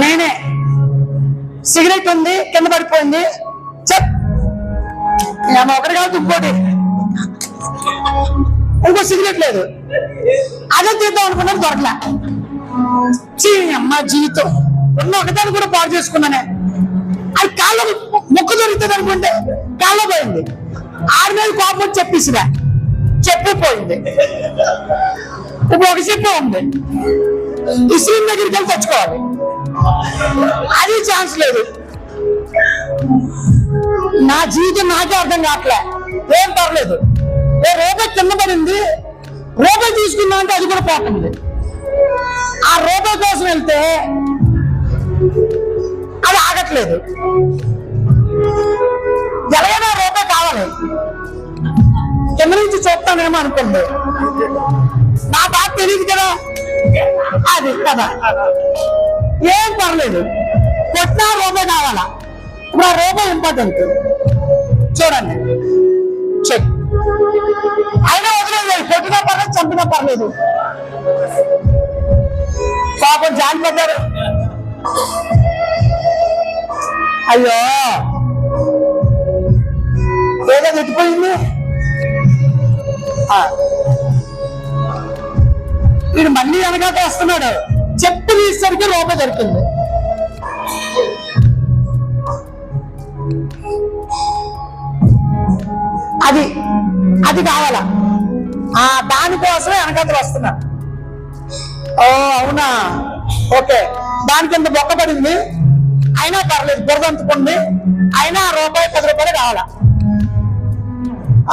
నేనే. సిగరెట్ ఉంది కింద పడిపోయింది. చెప్. నేను ఒకటి కాదు ఇంకోటి. ఇంకో సిగరెట్ లేదు. అదే తీద్దాం అనుకున్నాను దొరకలే. చీ అమ్మ జీవితం. ఉన్న ఒకదాన్ని కూడా పాడు చేసుకున్నానే. అది కాళ్ళ మొక్క దొరుకుతుంది అనుకుంటే కాళ్ళ పోయింది. ఆడి మీద కోపం చెప్పేసిరా చెప్పిపోయింది. ఇప్పుడు ఒక చెప్పు ఉంది. ఇస్రీం దగ్గరికి వెళ్ళి తెచ్చుకోవాలి. అది ఛాన్స్ లేదు. నా జీవితం నాకే అర్థం కావట్లే. ఏం పర్లేదు. ఏ రూపాయి కింద పడింది. రూపాయి తీసుకుందా అంటే అది కూడా పోతుంది. ఆ రూపాయి కోసం వెళ్తే అది ఆగట్లేదు. ఎలాగైనా రూపాయి కావాలి. కింద నుంచి చూస్తానేమో అనుకుంది. నా బాధ తెలియదు కదా. అది కదా. ఏం పర్లేదు. కొట్టినా రూపాయి కావాలా? ఇప్పుడు ఆ రూపాయి ఇంపార్టెంట్ చూడండి. చెక్. అయినా వదిలేదు. కొట్టినా పర్లేదు చంపినా పర్లేదు. పాపం జాన్ పడ్డారు అయ్యో. ఏదో తిట్టిపోయింది. ఆ. వీడు మళ్ళీ వెనకాక వస్తున్నాడు. చెప్పు తీసేసరికి రూపాయి దొరికింది అది అది కావాలా? ఆ దానికోసమే వెనకాతలు వస్తున్నారు ఓ అవునా? ఓకే. దాని కింద బొక్క పడింది. అయినా పర్లేదు బురదంతుకుంది అయినా రూపాయి పది రూపాయలు కావాలా?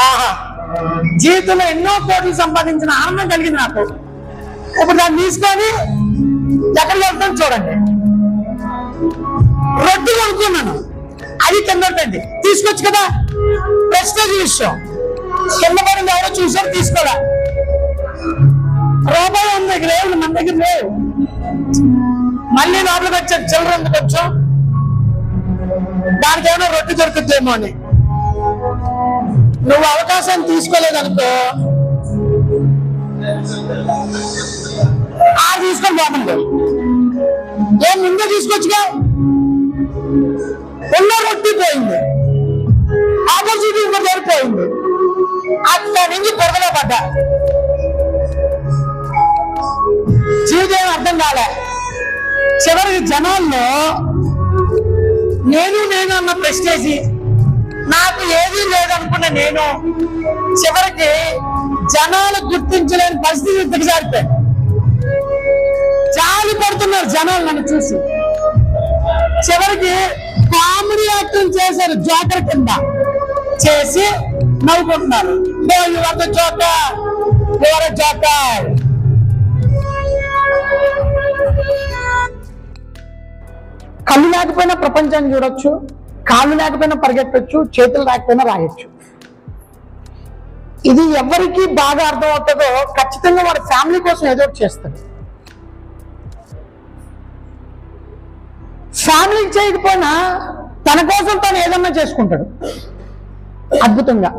ఆహా. జీవితంలో ఎన్నో కోట్లు సంపాదించిన ఆనందం కలిగింది నాకు. ఇప్పుడు దాన్ని తీసుకొని ఎక్కడికి వెళ్తాను చూడండి. రొట్టె కొనుక్కున్నాను. అది కింద పెట్టండి. తీసుకోవచ్చు కదా? ప్రెస్టేజ్ విషయం. కింద పడింది ఎవరో చూసారు తీసుకోరా. రూపాయి ఉంది దగ్గర లేవు మన దగ్గర లేవు. మళ్ళీ లోపలికి వచ్చారు చిల్లర ఎందుకు వచ్చాం దానికి ఏమైనా రొట్టె దొరుకుతుందేమో అని. నువ్వు అవకాశాన్ని తీసుకోలేదనుకో తీసుకొని బాగుంది ఏం ముందే తీసుకొచ్చుగా? ఉన్న రొట్టి పోయింది. ఆపర్చునిటీ ఇంకా పోయింది. అక్కడి నుంచి పొరదలో పడ్డా. జీవితం అర్థం కాలే. చివరికి జనాల్లో నేను నేను అన్న ప్రశ్నేసి నాకు ఏది లేదనుకున్న నేను చివరికి జనాలు గుర్తించలేని పరిస్థితి దిగజారిపోయాను జాలి జనాలు నన్ను చూసి. చివరికి కామెడీ యాక్టింగ్ చేశారు జోకర్ కింద. చేసి నవ్వుకుంటున్నారు. జోకర్. జోకర్. కళ్ళు లేకపోయినా ప్రపంచాన్ని చూడొచ్చు కాళ్ళు లేకపోయినా పరిగెట్టొచ్చు చేతులు లేకపోయినా రాయొచ్చు. ఇది ఎవరికి బాగా అర్థమవుతుందో ఖచ్చితంగా వాడి ఫ్యామిలీ కోసం ఏదో చేస్తాడు. ఫ్యామిలీకి చేయకపోయినా తన కోసం తను ఏదన్నా చేసుకుంటాడు. అద్భుతంగా.